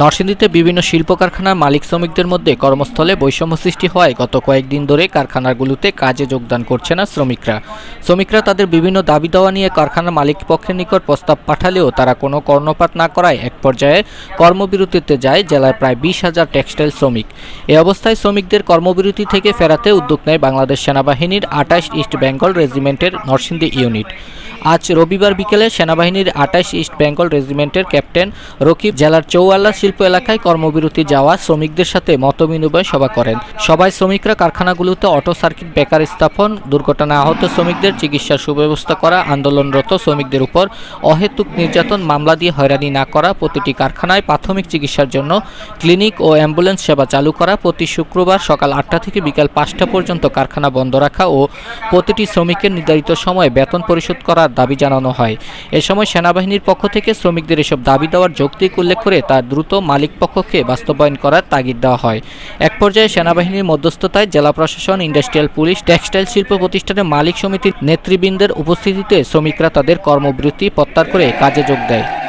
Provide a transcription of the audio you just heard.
নরসিংদীতে বিভিন্ন শিল্প কারখানার মালিক শ্রমিকদের মধ্যে কর্মস্থলে বৈষম্য সৃষ্টি হওয়ায় গত কয়েকদিন ধরে কারখানাগুলোতে কাজে যোগদান করছে না শ্রমিকরা। শ্রমিকরা তাদের বিভিন্ন দাবি দেওয়া নিয়ে কারখানার মালিক পক্ষের নিকট প্রস্তাব পাঠালেও তারা কোনো কর্ণপাত না করায় এক পর্যায়ে কর্মবিরতিতে যায় জেলায় প্রায় বিশ হাজার টেক্সটাইল শ্রমিক। এ অবস্থায় শ্রমিকদের কর্মবিরতি থেকে ফেরাতে উদ্যোগ নেয় বাংলাদেশ সেনাবাহিনীর আটাইশ ইস্ট বেঙ্গল রেজিমেন্টের নরসিংদী ইউনিট। আজ রবিবার বিকেলে সেনাবাহিনীর আটাইশ ইস্ট বেঙ্গল রেজিমেন্টের ক্যাপ্টেন রকিব জেলার চৌয়াল্লা শিল্প এলাকায় কর্মবিরতি যাওয়া শ্রমিকদের সাথে মতবিনিময় সভা করেন। সবাই শ্রমিকরা কারখানাগুলোতে অটো সার্কিট বেকার স্থাপন, দুর্ঘটনায় আহত শ্রমিকদের চিকিৎসার সুব্যবস্থা করা, আন্দোলনরত শ্রমিকদের উপর অহেতুক নির্যাতন, মামলা দিয়ে হয়রানি না করা, প্রতিটি কারখানায় প্রাথমিক চিকিৎসার জন্য ক্লিনিক ও অ্যাম্বুলেন্স সেবা চালু করা, প্রতি শুক্রবার সকাল আটটা থেকে বিকাল পাঁচটা পর্যন্ত কারখানা বন্ধ রাখা ও প্রতিটি শ্রমিকের নির্ধারিত সময়ে বেতন পরিশোধ করার দাবি জানানো হয়। এ সময় সেনাবাহিনীর পক্ষ থেকে শ্রমিকদের এসব দাবি দেওয়ার যৌক্তিক উল্লেখ করে তা দ্রুত মালিক পক্ষকে বাস্তবায়ন করার তাগিদ দেওয়া হয়। এক পর্যায়ে সেনাবাহিনীর মধ্যস্থতায় জেলা প্রশাসন, ইন্ডাস্ট্রিয়াল পুলিশ, টেক্সটাইল শিল্প প্রতিষ্ঠানের মালিক সমিতির নেতৃবৃন্দের উপস্থিতিতে শ্রমিকরা তাদের কর্মবৃত্তি প্রত্যাহার করে কাজে যোগ দেয়।